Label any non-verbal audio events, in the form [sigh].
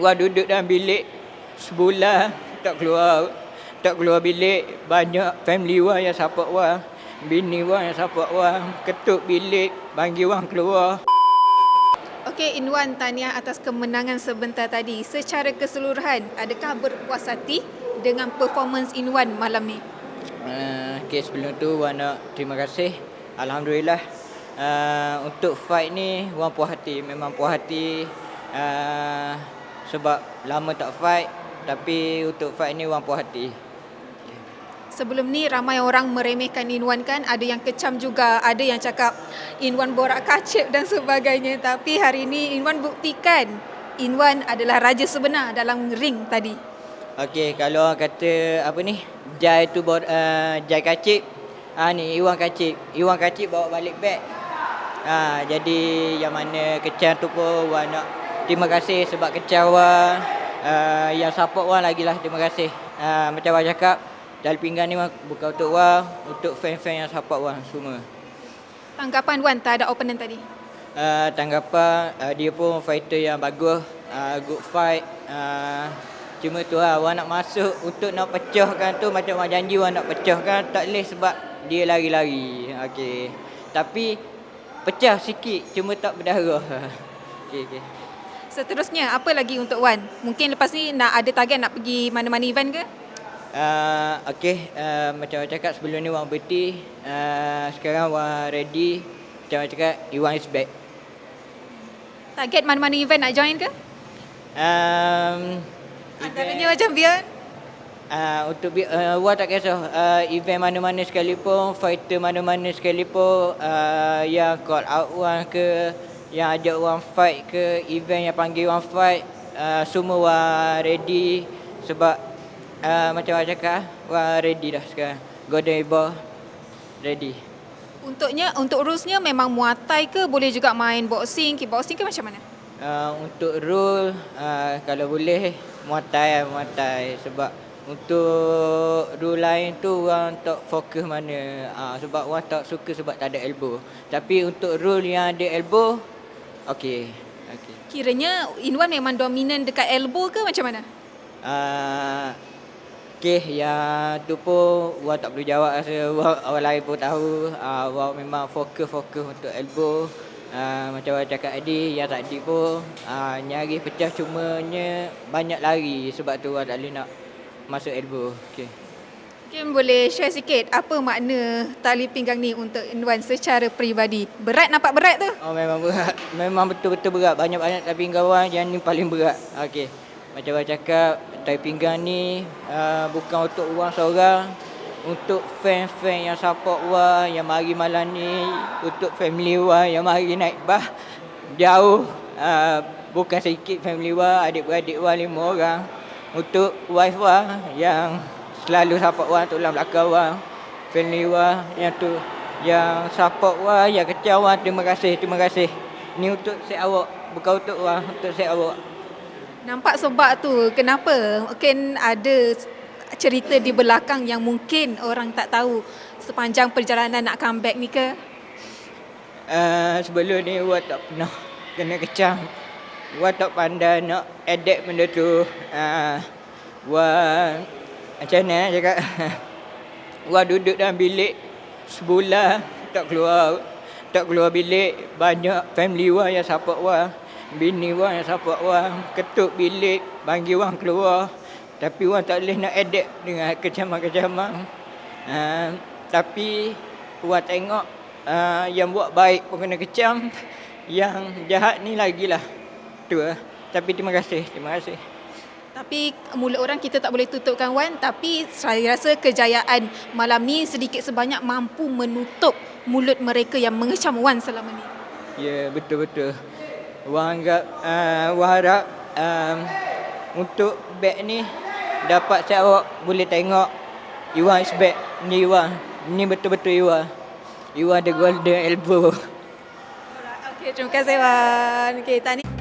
Wah duduk dalam bilik sebulan tak keluar tak keluar bilik. Banyak family wah yang support wah bini wah yang support wah ketuk bilik panggil wang keluar. Okey, Inwan tahniah atas kemenangan sebentar tadi. Secara keseluruhan, adakah berpuas hati dengan performance Inwan malam ni? uh, okay, sebelum tu wah nak terima kasih. Alhamdulillah. Uh, untuk fight ni wang puas hati. Memang puas hati. Uh, sebab lama tak fight tapi untuk fight ni wang puas hati Sebelum ni ramai orang meremehkan Inwan kan, ada yang kecam juga, ada yang cakap Inwan borak kacip dan sebagainya. Tapi hari ini Inwan buktikan Inwan adalah raja sebenar dalam ring tadi. Okey, kalau orang kata apa ni? Jai tu bor, uh, Jai kacip. Ah ni Iwan kacip. Iwan kacip bawa balik beg. Ah jadi yang mana kecam tu pun Wan nak terima kasih sebab kecam Wan uh, yang support Wan lagi lah terima kasih. Uh, macam Wan cakap, Jali pinggan ni bukan untuk Wan, untuk fan-fan yang support Wan semua. Tanggapan Wan terhadap opponent tadi? Uh, tanggapan uh, dia pun fighter yang bagus, uh, good fight. Uh, cuma tu lah, Wan nak masuk untuk nak pecahkan tu macam Wan janji Wan nak pecahkan tak boleh sebab dia lari-lari. Okey. Tapi pecah sikit cuma tak berdarah. [laughs] Okey okey. Seterusnya, apa lagi untuk Wan? Mungkin lepas ni nak ada target nak pergi mana-mana event ke? Uh, okey, uh, macam Wan cakap sebelum ni Wan berhenti. Uh, sekarang Wan ready. Macam Wan cakap, Iwan is back. Target mana-mana event nak join ke? Um, Antaranya macam Beyond? Uh, untuk uh, Wah tak kisah uh, event mana-mana sekalipun fighter mana-mana sekalipun uh, yang call out Wan ke yang ajak Wan fight ke event yang panggil Wan fight uh, semua Wan ready sebab uh, macam Wan cakap Wan ready dah sekarang. Golden Eagle ready. Untuknya, untuk rulesnya memang muatai ke boleh juga main boxing, kickboxing ke macam mana? uh, untuk rule uh, kalau boleh muatai lah, muatai sebab untuk rule lain tu orang tak fokus mana. Uh, sebab orang tak suka sebab tak ada elbow. Tapi untuk rule yang ada elbow okey okey Kiranya Inwan memang dominan dekat elbow ke macam mana? uh, okey yang tu pun orang tak perlu jawab rasa orang, orang lain pun tahu uh, orang memang fokus-fokus untuk elbow Uh, macam orang cakap tadi, yang tadi pun uh, nyari pecah cumanya banyak lari sebab tu orang tak boleh nak masuk elbow. Okay. Mungkin boleh share sikit apa makna tali pinggang ni untuk Inwan secara peribadi. Berat nampak berat tu? Oh memang berat. Memang betul-betul berat. Banyak-banyak tali pinggang yang ni paling berat. Okey. Macam orang cakap, tali pinggang ni uh, bukan untuk orang seorang. Untuk fan-fan yang support Wah, yang mari malam ni. Untuk family Wah yang mari naik bah. Jauh. Uh, bukan sedikit family Wah, adik-beradik Wah lima orang. Untuk wife Wah yang selalu support Wah, tolong belakang Wah. Family Wah yang tu yang support Wah, yang kecil Wah. Terima kasih, terima kasih. Ni untuk set awak. Bukan untuk Wah, untuk set awak. Nampak sebab tu kenapa? Mungkin ada cerita di belakang yang mungkin orang tak tahu sepanjang perjalanan nak comeback ni ke? Uh, sebelum ni Wah tak pernah kena kecam. Wah tak pandai nak adapt benda tu. Uh, Wah macam mana cakap. [laughs] Wah duduk dalam bilik sebulan tak keluar. Tak keluar bilik. Banyak family Wah yang support Wah. Bini Wah yang support Wah. Ketuk bilik. Panggil Wah keluar. Tapi Wah tak boleh nak adapt dengan kecaman-kecaman. Uh, tapi Wah tengok uh, yang buat baik pun kena kecam. Yang jahat ni lagilah. Tu lah. Tapi terima kasih. Terima kasih. Tapi mulut orang kita tak boleh tutupkan Wan Tapi saya rasa kejayaan malam ni sedikit sebanyak mampu menutup mulut mereka yang mengecam Wan selama ni Ya, yeah, betul-betul. Wah anggap, uh, wah harap um, untuk beg ni dapat saya awak boleh tengok Iwan is back. Ni Iwan. Ni betul-betul Iwan. Iwan ada golden elbow. Okay, terima kasih Wan Okay, tadi